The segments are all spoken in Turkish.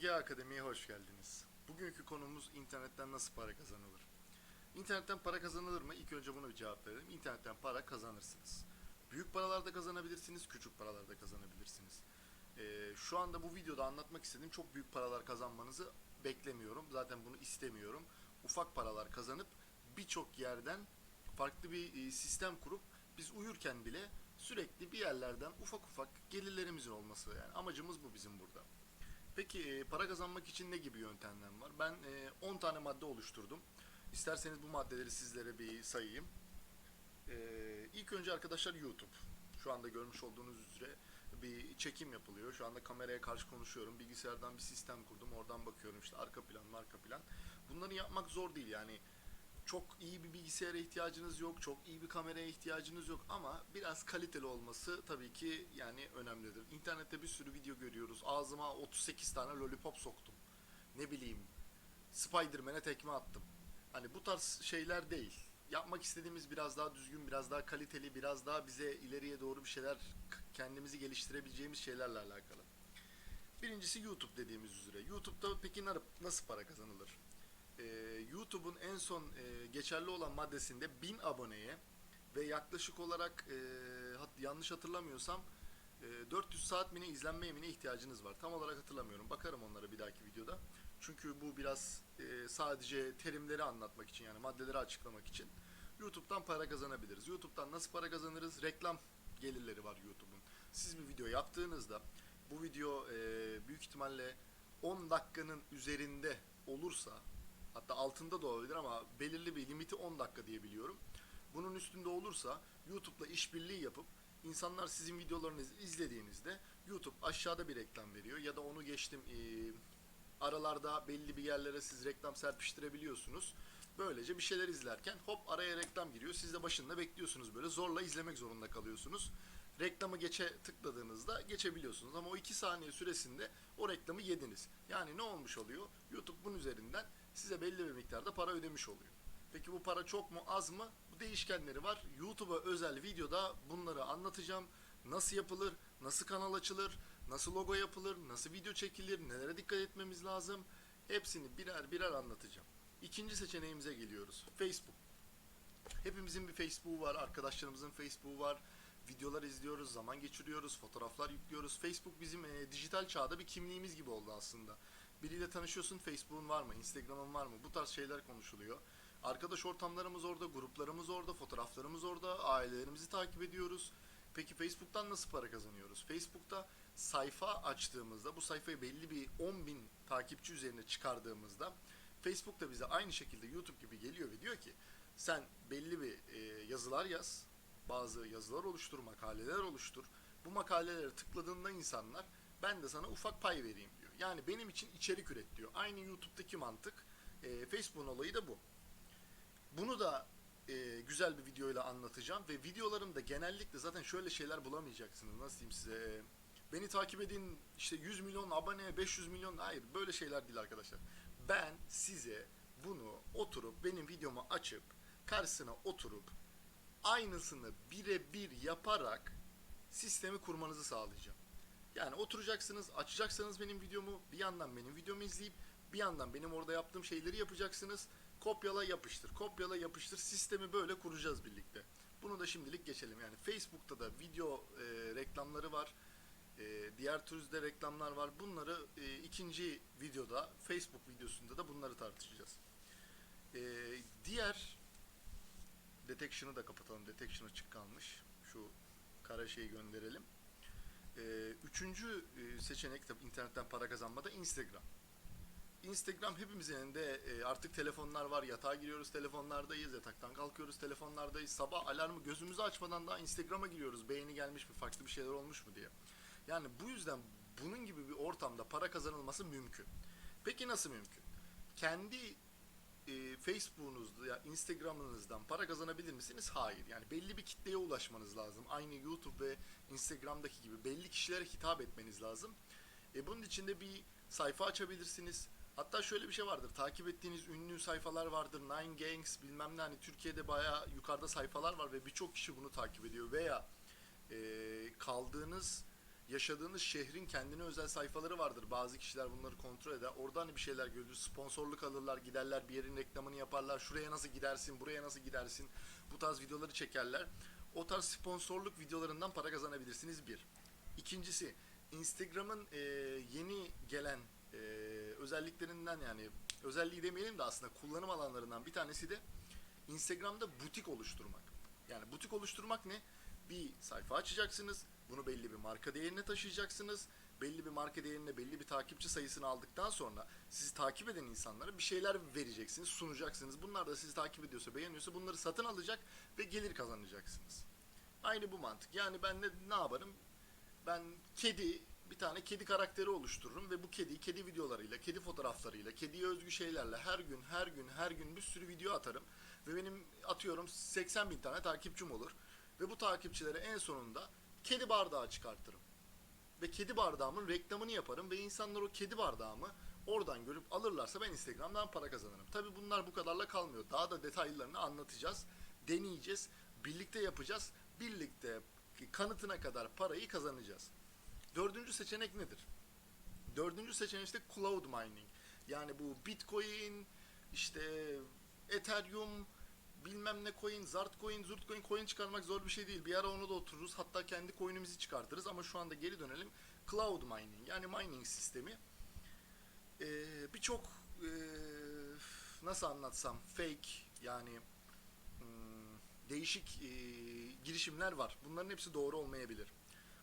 MG Akademi'ye hoş geldiniz. Bugünkü konumuz internetten nasıl para kazanılır? İnternetten para kazanılır mı? İlk önce buna bir cevap verelim. İnternetten para kazanırsınız. Büyük paralarda kazanabilirsiniz, küçük paralarda kazanabilirsiniz. Ee, şu anda bu videoda anlatmak istediğim çok büyük paralar kazanmanızı beklemiyorum. Zaten bunu istemiyorum. Ufak paralar kazanıp birçok yerden farklı bir e, sistem kurup biz uyurken bile sürekli bir yerlerden ufak ufak gelirlerimizin olması yani amacımız bu bizim burada. Peki e, para kazanmak için ne gibi yöntemler var? Ben e, 10 tane madde oluşturdum. İsterseniz bu maddeleri sizlere bir sayayım. E, ilk önce arkadaşlar YouTube. Şu anda görmüş olduğunuz üzere bir çekim yapılıyor. Şu anda kameraya karşı konuşuyorum. Bilgisayardan bir sistem kurdum. Oradan bakıyorum işte arka plan, arka plan. Bunları yapmak zor değil yani. Çok iyi bir bilgisayara ihtiyacınız yok, çok iyi bir kameraya ihtiyacınız yok ama biraz kaliteli olması tabii ki yani önemlidir. İnternette bir sürü video görüyoruz. Ağzıma 38 tane lollipop soktum. Ne bileyim Spider-Man'e tekme attım. Hani bu tarz şeyler değil. Yapmak istediğimiz biraz daha düzgün, biraz daha kaliteli, biraz daha bize ileriye doğru bir şeyler kendimizi geliştirebileceğimiz şeylerle alakalı. Birincisi YouTube dediğimiz üzere. YouTube'da peki nasıl para kazanılır? Ee, YouTube'un en son e, geçerli olan maddesinde 1000 aboneye ve yaklaşık olarak e, hat- yanlış hatırlamıyorsam e, 400 saat mi ne izlenmeye mi ne ihtiyacınız var. Tam olarak hatırlamıyorum. Bakarım onlara bir dahaki videoda. Çünkü bu biraz e, sadece terimleri anlatmak için yani maddeleri açıklamak için YouTube'dan para kazanabiliriz. YouTube'dan nasıl para kazanırız? Reklam gelirleri var YouTube'un. Siz bir video yaptığınızda bu video e, büyük ihtimalle 10 dakikanın üzerinde olursa hatta altında da olabilir ama belirli bir limiti 10 dakika diye biliyorum. Bunun üstünde olursa YouTube'la işbirliği yapıp insanlar sizin videolarınızı izlediğinizde YouTube aşağıda bir reklam veriyor ya da onu geçtim e, aralarda belli bir yerlere siz reklam serpiştirebiliyorsunuz. Böylece bir şeyler izlerken hop araya reklam giriyor. Siz de başında bekliyorsunuz böyle zorla izlemek zorunda kalıyorsunuz. Reklamı geçe tıkladığınızda geçebiliyorsunuz ama o 2 saniye süresinde o reklamı yediniz. Yani ne olmuş oluyor? YouTube bunun üzerinden size belli bir miktarda para ödemiş oluyor. Peki bu para çok mu az mı? Bu değişkenleri var. YouTube'a özel videoda bunları anlatacağım. Nasıl yapılır? Nasıl kanal açılır? Nasıl logo yapılır? Nasıl video çekilir? Nelere dikkat etmemiz lazım? Hepsini birer birer anlatacağım. İkinci seçeneğimize geliyoruz. Facebook. Hepimizin bir Facebook'u var, arkadaşlarımızın Facebook'u var. Videolar izliyoruz, zaman geçiriyoruz, fotoğraflar yüklüyoruz. Facebook bizim e, dijital çağda bir kimliğimiz gibi oldu aslında. Biriyle tanışıyorsun, Facebook'un var mı, Instagram'ın var mı? Bu tarz şeyler konuşuluyor. Arkadaş ortamlarımız orada, gruplarımız orada, fotoğraflarımız orada, ailelerimizi takip ediyoruz. Peki Facebook'tan nasıl para kazanıyoruz? Facebook'ta sayfa açtığımızda, bu sayfayı belli bir 10 bin takipçi üzerine çıkardığımızda Facebook da bize aynı şekilde YouTube gibi geliyor ve diyor ki sen belli bir e, yazılar yaz, bazı yazılar oluştur, makaleler oluştur. Bu makaleleri tıkladığında insanlar ben de sana ufak pay vereyim. Yani benim için içerik üret diyor. Aynı YouTube'daki mantık. E, Facebook'un olayı da bu. Bunu da e, güzel bir videoyla anlatacağım ve videolarımda genellikle zaten şöyle şeyler bulamayacaksınız. Nasıl diyeyim size? E, Beni takip edin işte 100 milyon abone, 500 milyon. Hayır böyle şeyler değil arkadaşlar. Ben size bunu oturup benim videomu açıp karşısına oturup aynısını birebir yaparak sistemi kurmanızı sağlayacağım. Yani oturacaksınız, açacaksınız benim videomu, bir yandan benim videomu izleyip bir yandan benim orada yaptığım şeyleri yapacaksınız. Kopyala yapıştır, kopyala yapıştır. Sistemi böyle kuracağız birlikte. Bunu da şimdilik geçelim. Yani Facebook'ta da video e, reklamları var. E, diğer türde reklamlar var. Bunları e, ikinci videoda, Facebook videosunda da bunları tartışacağız. E, diğer detection'ı da kapatalım. Detection açık kalmış. Şu kara şeyi gönderelim. E, üçüncü e, seçenek tabii internetten para kazanmada Instagram. Instagram hepimizin elinde e, artık telefonlar var. Yatağa giriyoruz telefonlardayız. Yataktan kalkıyoruz telefonlardayız. Sabah alarmı gözümüzü açmadan daha Instagram'a giriyoruz. Beğeni gelmiş mi? Farklı bir şeyler olmuş mu diye. Yani bu yüzden bunun gibi bir ortamda para kazanılması mümkün. Peki nasıl mümkün? Kendi e, Facebook'unuzda ya Instagram'ınızdan para kazanabilir misiniz? Hayır. Yani belli bir kitleye ulaşmanız lazım. Aynı YouTube ve Instagram'daki gibi belli kişilere hitap etmeniz lazım. E, bunun için de bir sayfa açabilirsiniz. Hatta şöyle bir şey vardır. Takip ettiğiniz ünlü sayfalar vardır. Nine Gangs bilmem ne hani Türkiye'de bayağı yukarıda sayfalar var ve birçok kişi bunu takip ediyor. Veya e, kaldığınız yaşadığınız şehrin kendine özel sayfaları vardır. Bazı kişiler bunları kontrol eder. Oradan bir şeyler görür. Sponsorluk alırlar, giderler bir yerin reklamını yaparlar. Şuraya nasıl gidersin, buraya nasıl gidersin. Bu tarz videoları çekerler. O tarz sponsorluk videolarından para kazanabilirsiniz bir. İkincisi Instagram'ın e, yeni gelen e, özelliklerinden yani özelliği demeyelim de aslında kullanım alanlarından bir tanesi de Instagram'da butik oluşturmak. Yani butik oluşturmak ne? Bir sayfa açacaksınız. Bunu belli bir marka değerine taşıyacaksınız. Belli bir marka değerine belli bir takipçi sayısını aldıktan sonra sizi takip eden insanlara bir şeyler vereceksiniz, sunacaksınız. Bunlar da sizi takip ediyorsa, beğeniyorsa bunları satın alacak ve gelir kazanacaksınız. Aynı bu mantık. Yani ben ne, ne yaparım? Ben kedi, bir tane kedi karakteri oluştururum ve bu kediyi kedi videolarıyla, kedi fotoğraflarıyla, kediye özgü şeylerle her gün, her gün, her gün bir sürü video atarım. Ve benim atıyorum 80 bin tane takipçim olur. Ve bu takipçilere en sonunda kedi bardağı çıkartırım. Ve kedi bardağımın reklamını yaparım ve insanlar o kedi bardağımı oradan görüp alırlarsa ben Instagram'dan para kazanırım. Tabi bunlar bu kadarla kalmıyor. Daha da detaylarını anlatacağız, deneyeceğiz, birlikte yapacağız, birlikte kanıtına kadar parayı kazanacağız. Dördüncü seçenek nedir? Dördüncü seçenek işte cloud mining. Yani bu Bitcoin, işte Ethereum, bilmem ne coin, zart coin, zurt coin, coin çıkarmak zor bir şey değil. Bir ara onu da otururuz. Hatta kendi coin'imizi çıkartırız ama şu anda geri dönelim. Cloud mining yani mining sistemi. Ee, Birçok ee, nasıl anlatsam fake yani hmm, değişik ee, girişimler var. Bunların hepsi doğru olmayabilir.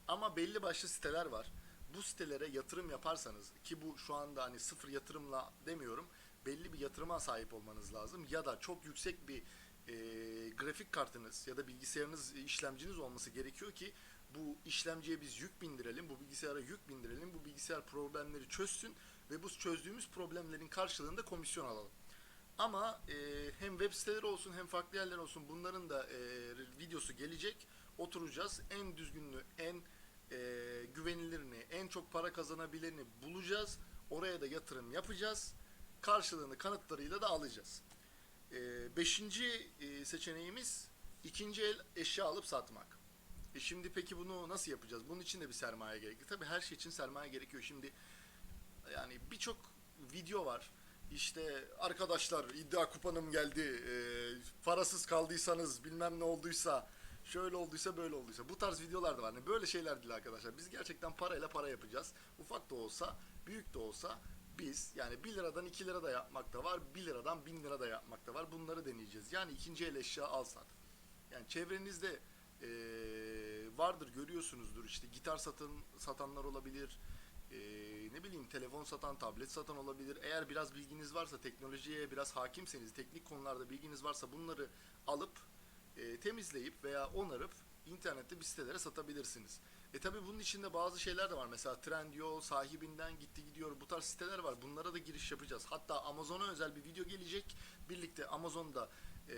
Ama belli başlı siteler var. Bu sitelere yatırım yaparsanız ki bu şu anda hani sıfır yatırımla demiyorum. Belli bir yatırıma sahip olmanız lazım ya da çok yüksek bir e, grafik kartınız ya da bilgisayarınız e, işlemciniz olması gerekiyor ki bu işlemciye biz yük bindirelim, bu bilgisayara yük bindirelim, bu bilgisayar problemleri çözsün ve bu çözdüğümüz problemlerin karşılığında komisyon alalım. Ama e, hem web siteleri olsun hem farklı yerler olsun bunların da e, videosu gelecek. Oturacağız en düzgününü, en e, güvenilirini, en çok para kazanabileni bulacağız. Oraya da yatırım yapacağız. Karşılığını kanıtlarıyla da alacağız. E, beşinci e, seçeneğimiz ikinci el eşya alıp satmak. E şimdi peki bunu nasıl yapacağız? Bunun için de bir sermaye gerekli. Tabii her şey için sermaye gerekiyor. Şimdi yani birçok video var. İşte arkadaşlar iddia kupanım geldi. E, parasız kaldıysanız bilmem ne olduysa şöyle olduysa böyle olduysa bu tarz videolar da var. Yani böyle şeyler değil arkadaşlar. Biz gerçekten parayla para yapacağız. Ufak da olsa, büyük de olsa biz yani 1 liradan 2 lira da yapmak da var. 1 liradan 1000 lira da yapmak da var. Bunları deneyeceğiz. Yani ikinci el eşya al sat. Yani çevrenizde eee, vardır görüyorsunuzdur işte gitar satın satanlar olabilir. Eee, ne bileyim telefon satan, tablet satan olabilir. Eğer biraz bilginiz varsa, teknolojiye biraz hakimseniz, teknik konularda bilginiz varsa bunları alıp e, temizleyip veya onarıp internette bir sitelere satabilirsiniz. E tabi bunun içinde bazı şeyler de var. Mesela Trendyol, sahibinden gitti gidiyor bu tarz siteler var. Bunlara da giriş yapacağız. Hatta Amazon'a özel bir video gelecek. Birlikte Amazon'da e,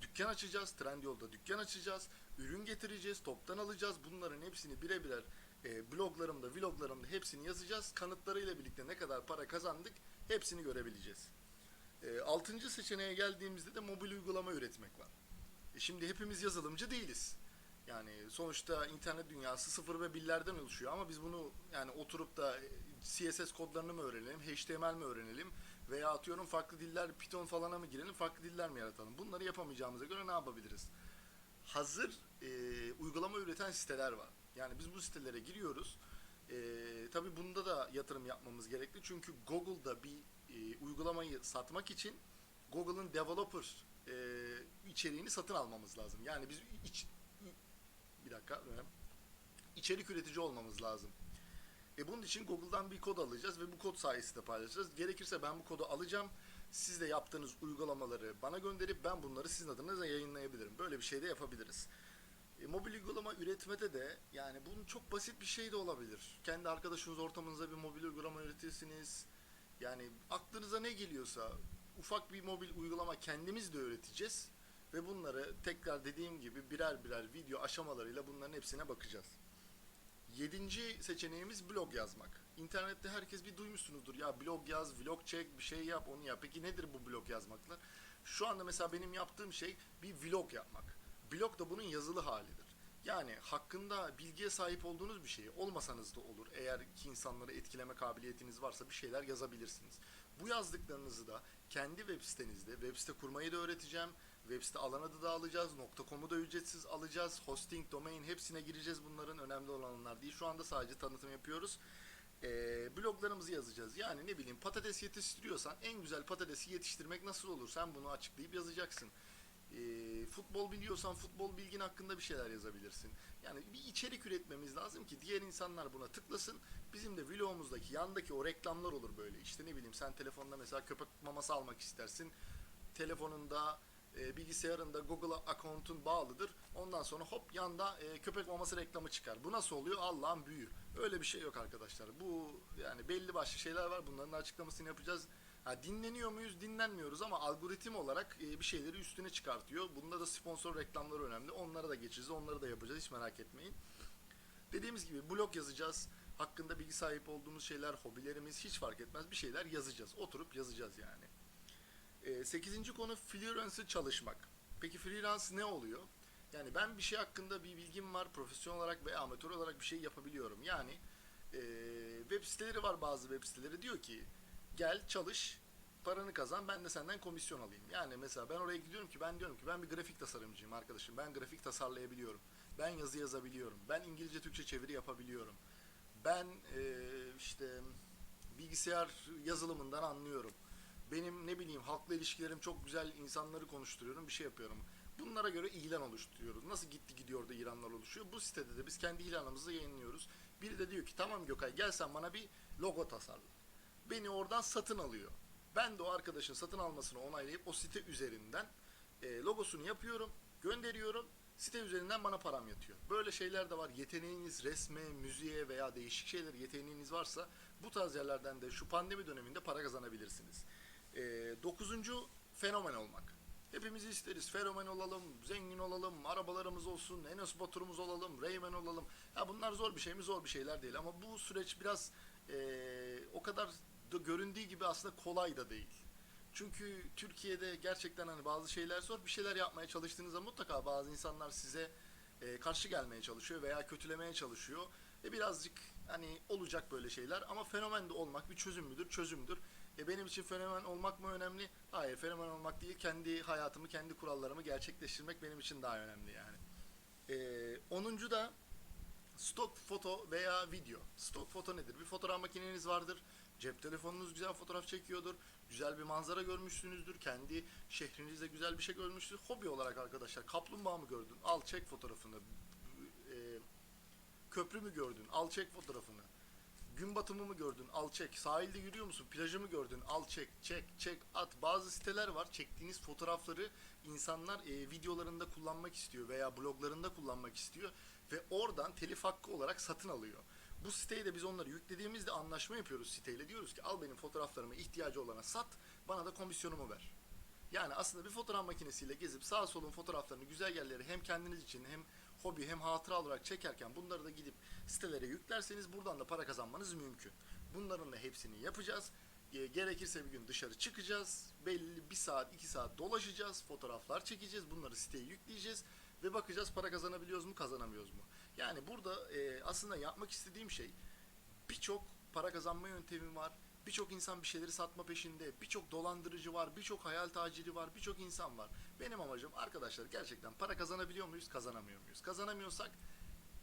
dükkan açacağız. Trendyol'da dükkan açacağız. Ürün getireceğiz. Toptan alacağız. Bunların hepsini bire birer e, bloglarımda, vloglarımda hepsini yazacağız. Kanıtlarıyla birlikte ne kadar para kazandık hepsini görebileceğiz. E, altıncı seçeneğe geldiğimizde de mobil uygulama üretmek var. E şimdi hepimiz yazılımcı değiliz. Yani sonuçta internet dünyası sıfır ve birlerden oluşuyor ama biz bunu yani oturup da CSS kodlarını mı öğrenelim, HTML mi öğrenelim veya atıyorum farklı diller Python falana mı girelim, farklı diller mi yaratalım? Bunları yapamayacağımıza göre ne yapabiliriz? Hazır e, uygulama üreten siteler var. Yani biz bu sitelere giriyoruz. E, tabii bunda da yatırım yapmamız gerekli. Çünkü Google'da bir e, uygulamayı satmak için Google'ın developer e, içeriğini satın almamız lazım. Yani biz iç, bir dakika e, içerik üretici olmamız lazım. E bunun için Google'dan bir kod alacağız ve bu kod sayesinde paylaşacağız. Gerekirse ben bu kodu alacağım. Siz de yaptığınız uygulamaları bana gönderip ben bunları sizin adınıza yayınlayabilirim. Böyle bir şey de yapabiliriz. E, mobil uygulama üretmede de yani bunun çok basit bir şey de olabilir. Kendi arkadaşınız ortamınıza bir mobil uygulama üretirsiniz. Yani aklınıza ne geliyorsa ufak bir mobil uygulama kendimiz de öğreteceğiz. Ve bunları tekrar dediğim gibi birer birer video aşamalarıyla bunların hepsine bakacağız. Yedinci seçeneğimiz blog yazmak. İnternette herkes bir duymuşsunuzdur. Ya blog yaz, vlog çek, bir şey yap, onu yap. Peki nedir bu blog yazmaklar? Şu anda mesela benim yaptığım şey bir vlog yapmak. Blog da bunun yazılı halidir. Yani hakkında bilgiye sahip olduğunuz bir şeyi olmasanız da olur. Eğer ki insanları etkileme kabiliyetiniz varsa bir şeyler yazabilirsiniz. Bu yazdıklarınızı da kendi web sitenizde, web site kurmayı da öğreteceğim. Web site alan da alacağız. .com'u da ücretsiz alacağız. Hosting, domain hepsine gireceğiz. Bunların önemli olanlar değil. Şu anda sadece tanıtım yapıyoruz. Ee, bloglarımızı yazacağız. Yani ne bileyim patates yetiştiriyorsan en güzel patatesi yetiştirmek nasıl olur? Sen bunu açıklayıp yazacaksın. Ee, futbol biliyorsan futbol bilgin hakkında bir şeyler yazabilirsin. Yani bir içerik üretmemiz lazım ki diğer insanlar buna tıklasın. Bizim de vlogumuzdaki yandaki o reklamlar olur böyle. İşte ne bileyim sen telefonda mesela köpek maması almak istersin. Telefonunda e, bilgisayarında Google account'un bağlıdır. Ondan sonra hop yanda e, köpek maması reklamı çıkar. Bu nasıl oluyor? Allah'ın büyü. Öyle bir şey yok arkadaşlar. Bu yani belli başlı şeyler var. Bunların açıklamasını yapacağız. Ha, dinleniyor muyuz? Dinlenmiyoruz ama algoritm olarak e, bir şeyleri üstüne çıkartıyor. Bunda da sponsor reklamları önemli. Onlara da geçeceğiz. Onları da yapacağız. Hiç merak etmeyin. Dediğimiz gibi blog yazacağız. Hakkında bilgi sahip olduğumuz şeyler, hobilerimiz hiç fark etmez. Bir şeyler yazacağız. Oturup yazacağız yani. E, sekizinci konu freelancer çalışmak. Peki freelance ne oluyor? Yani ben bir şey hakkında bir bilgim var. Profesyonel olarak veya amatör olarak bir şey yapabiliyorum. Yani e, web siteleri var bazı web siteleri diyor ki gel çalış paranı kazan ben de senden komisyon alayım. Yani mesela ben oraya gidiyorum ki ben diyorum ki ben bir grafik tasarımcıyım arkadaşım. Ben grafik tasarlayabiliyorum. Ben yazı yazabiliyorum. Ben İngilizce Türkçe çeviri yapabiliyorum. Ben e, işte bilgisayar yazılımından anlıyorum. Benim ne bileyim halkla ilişkilerim çok güzel insanları konuşturuyorum bir şey yapıyorum. Bunlara göre ilan oluşturuyoruz. Nasıl gitti gidiyor da ilanlar oluşuyor. Bu sitede de biz kendi ilanımızı yayınlıyoruz. Biri de diyor ki tamam Gökay gel sen bana bir logo tasarla. Beni oradan satın alıyor. Ben de o arkadaşın satın almasını onaylayıp o site üzerinden e, logosunu yapıyorum, gönderiyorum. Site üzerinden bana param yatıyor. Böyle şeyler de var. Yeteneğiniz resme, müziğe veya değişik şeyler yeteneğiniz varsa bu tarz yerlerden de şu pandemi döneminde para kazanabilirsiniz. E, dokuzuncu fenomen olmak. Hepimiz isteriz. Fenomen olalım, zengin olalım, arabalarımız olsun, Enes Batur'umuz olalım, Reymen olalım. Ya bunlar zor bir şey mi? Zor bir şeyler değil. Ama bu süreç biraz e, o kadar da göründüğü gibi aslında kolay da değil. Çünkü Türkiye'de gerçekten hani bazı şeyler zor. Bir şeyler yapmaya çalıştığınızda mutlaka bazı insanlar size e, karşı gelmeye çalışıyor veya kötülemeye çalışıyor. E birazcık hani olacak böyle şeyler ama fenomen de olmak bir çözüm müdür? Çözümdür. E benim için fenomen olmak mı önemli? Hayır fenomen olmak değil. Kendi hayatımı, kendi kurallarımı gerçekleştirmek benim için daha önemli yani. E, 10. da Stok foto veya video. Stok foto nedir? Bir fotoğraf makineniz vardır. Cep telefonunuz güzel fotoğraf çekiyordur. Güzel bir manzara görmüşsünüzdür. Kendi şehrinizde güzel bir şey görmüşsünüz. Hobi olarak arkadaşlar kaplumbağa mı gördün? Al çek fotoğrafını. Ee, köprü mü gördün? Al çek fotoğrafını. Gün batımı mı gördün? Al çek. Sahilde yürüyor musun? Plajı mı gördün? Al çek, çek, çek, at. Bazı siteler var. Çektiğiniz fotoğrafları insanlar e, videolarında kullanmak istiyor veya bloglarında kullanmak istiyor ve oradan telif hakkı olarak satın alıyor. Bu siteyi de biz onları yüklediğimizde anlaşma yapıyoruz siteyle. Diyoruz ki al benim fotoğraflarımı ihtiyacı olana sat, bana da komisyonumu ver. Yani aslında bir fotoğraf makinesiyle gezip sağ solun fotoğraflarını güzel yerleri hem kendiniz için hem hobi hem hatıra olarak çekerken bunları da gidip sitelere yüklerseniz buradan da para kazanmanız mümkün. Bunların da hepsini yapacağız. Gerekirse bir gün dışarı çıkacağız. Belli bir saat, iki saat dolaşacağız. Fotoğraflar çekeceğiz. Bunları siteye yükleyeceğiz. Ve bakacağız para kazanabiliyoruz mu, kazanamıyoruz mu? Yani burada e, aslında yapmak istediğim şey birçok para kazanma yöntemi var. Birçok insan bir şeyleri satma peşinde, birçok dolandırıcı var, birçok hayal taciri var, birçok insan var. Benim amacım arkadaşlar gerçekten para kazanabiliyor muyuz, kazanamıyor muyuz? Kazanamıyorsak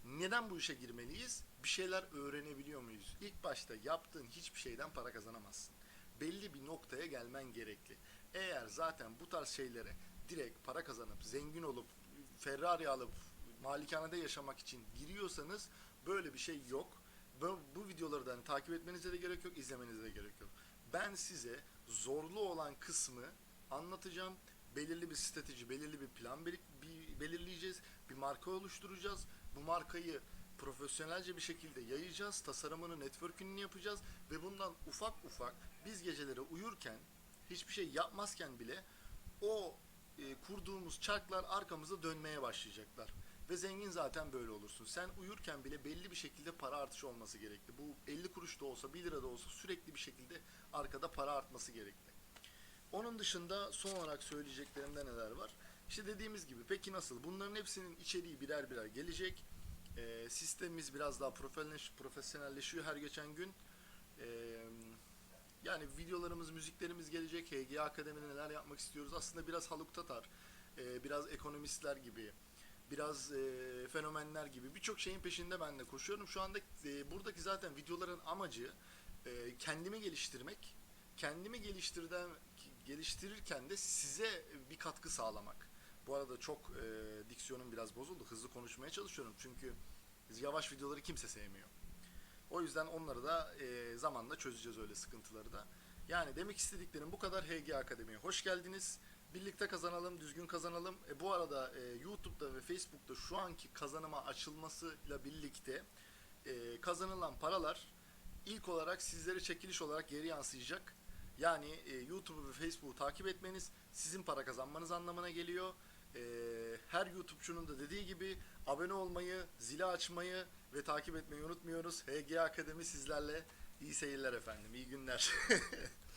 neden bu işe girmeliyiz? Bir şeyler öğrenebiliyor muyuz? İlk başta yaptığın hiçbir şeyden para kazanamazsın. Belli bir noktaya gelmen gerekli. Eğer zaten bu tarz şeylere direkt para kazanıp, zengin olup, Ferrari alıp, malikanede yaşamak için giriyorsanız böyle bir şey yok. Bu, bu videoları da hani takip etmenize de gerek yok, izlemenize de gerek yok. Ben size zorlu olan kısmı anlatacağım. Belirli bir strateji, belirli bir plan bir, belirleyeceğiz. Bir marka oluşturacağız. Bu markayı profesyonelce bir şekilde yayacağız. Tasarımını, network'ünü yapacağız. Ve bundan ufak ufak biz geceleri uyurken, hiçbir şey yapmazken bile o e, kurduğumuz çarklar arkamıza dönmeye başlayacaklar. Ve zengin zaten böyle olursun. Sen uyurken bile belli bir şekilde para artışı olması gerekli. Bu 50 kuruş da olsa 1 lira da olsa sürekli bir şekilde arkada para artması gerekli. Onun dışında son olarak söyleyeceklerimde neler var? İşte dediğimiz gibi peki nasıl? Bunların hepsinin içeriği birer birer gelecek. Ee, sistemimiz biraz daha profesyonelleş- profesyonelleşiyor her geçen gün. Ee, yani videolarımız, müziklerimiz gelecek. HGA Akademi'de neler yapmak istiyoruz? Aslında biraz Haluk Tatar, e, biraz ekonomistler gibi, biraz e, fenomenler gibi birçok şeyin peşinde ben de koşuyorum. Şu anda e, buradaki zaten videoların amacı e, kendimi geliştirmek. Kendimi geliştirden geliştirirken de size bir katkı sağlamak. Bu arada çok e, diksiyonum biraz bozuldu. Hızlı konuşmaya çalışıyorum çünkü yavaş videoları kimse sevmiyor. O yüzden onları da e, zamanla çözeceğiz öyle sıkıntıları da. Yani demek istediklerim bu kadar HG Akademi'ye hoş geldiniz. Birlikte kazanalım, düzgün kazanalım. E, bu arada e, YouTube'da ve Facebook'ta şu anki kazanıma açılmasıyla birlikte e, kazanılan paralar ilk olarak sizlere çekiliş olarak geri yansıyacak. Yani e, YouTube'u ve Facebook'u takip etmeniz sizin para kazanmanız anlamına geliyor. E, her YouTube'cunun da dediği gibi abone olmayı, zili açmayı ve takip etmeyi unutmuyoruz. HG Akademi sizlerle. İyi seyirler efendim, iyi günler.